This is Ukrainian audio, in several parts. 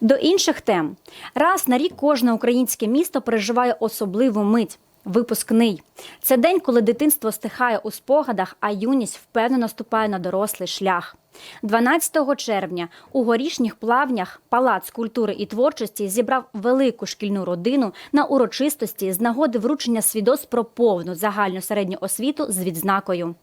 До інших тем раз на рік кожне українське місто переживає особливу мить. Випускний це день, коли дитинство стихає у спогадах, а юність впевнено ступає на дорослий шлях. 12 червня у горішніх плавнях Палац культури і творчості зібрав велику шкільну родину на урочистості з нагоди вручення свідоцтв про повну загальну середню освіту з відзнакою.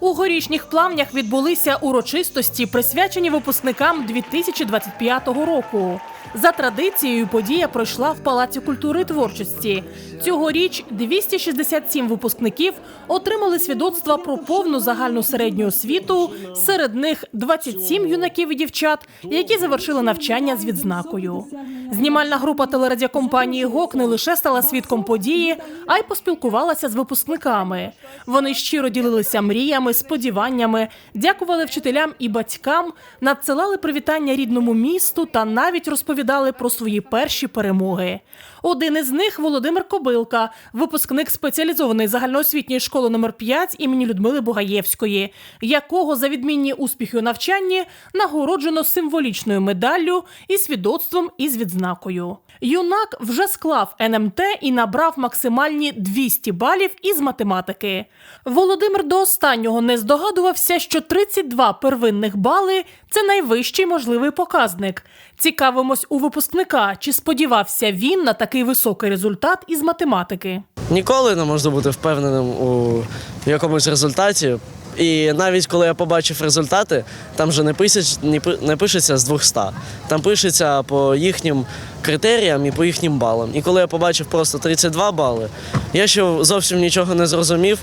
У горішніх плавнях відбулися урочистості, присвячені випускникам 2025 року. За традицією, подія пройшла в Палаці культури творчості. Цьогоріч 267 випускників отримали свідоцтва про повну загальну середню освіту. Серед них 27 юнаків і дівчат, які завершили навчання з відзнакою. Знімальна група телерадіокомпанії ГОК не лише стала свідком події, а й поспілкувалася з випускниками. Вони щиро ділилися мріями, сподіваннями, дякували вчителям і батькам, надсилали привітання рідному місту та навіть розповідали про свої перші перемоги. Один із них Володимир Кобилка, випускник спеціалізованої загальноосвітньої школи номер 5 імені Людмили Бугаєвської, якого за відмінні успіхи у навчанні нагороджено символічною медаллю і свідоцтвом із відзнакою. Юнак вже склав НМТ і набрав максимальні 200 балів із математики. Володимир до останнього не здогадувався, що 32 первинних бали це найвищий можливий показник. Цікавимось у випускника, чи сподівався він на такий високий результат із математики. Ніколи не можна бути впевненим у якомусь результаті. І навіть коли я побачив результати, там же не пишеться, не пи- не пишеться з 200. Там пишеться по їхнім критеріям і по їхнім балам. І коли я побачив просто 32 бали, я ще зовсім нічого не зрозумів.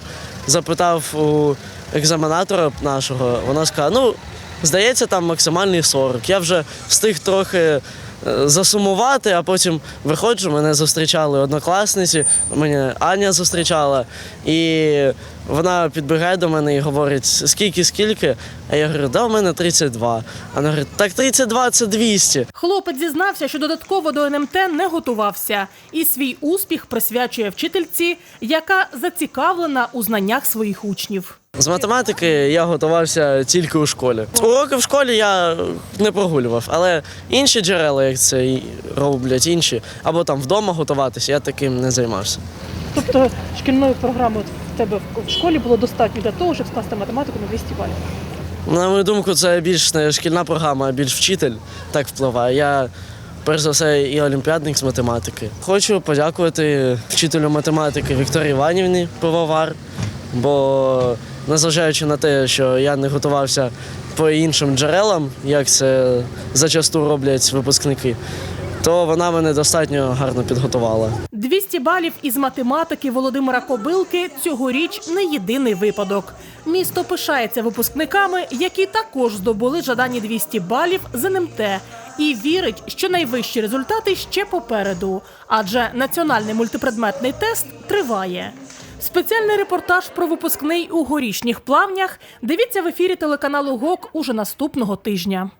Запитав у екзаменатора нашого, вона сказала, ну, здається, там максимальний 40. Я вже встиг трохи засумувати, а потім виходжу, мене зустрічали однокласниці, мене Аня зустрічала, і вона підбігає до мене і говорить, скільки, скільки? А я говорю, да, у мене 32. А вона говорить, так 32 це 200. Хлопець зізнався, що додатково до НМТ не готувався, і свій успіх присвячує вчительці, яка зацікавлена у знаннях своїх учнів. З математики я готувався тільки у школі. Уроки в школі я не прогулював, але інші джерела, як це роблять інші, або там вдома готуватися, я таким не займався. Тобто шкільної програми в тебе в школі було достатньо для того, щоб скласти математику на 200 балів. На мою думку, це більш не шкільна програма, а більш вчитель так впливає. Я перш за все і олімпіадник з математики. Хочу подякувати вчителю математики Вікторії Іванівні Пивовар, бо незважаючи на те, що я не готувався по іншим джерелам, як це зачасту роблять випускники, то вона мене достатньо гарно підготувала. 200 балів із математики Володимира Кобилки цьогоріч не єдиний випадок. Місто пишається випускниками, які також здобули жадані 200 балів з НМТ, і вірить, що найвищі результати ще попереду, адже національний мультипредметний тест триває. Спеціальний репортаж про випускний у горішніх плавнях дивіться в ефірі телеканалу ГОК уже наступного тижня.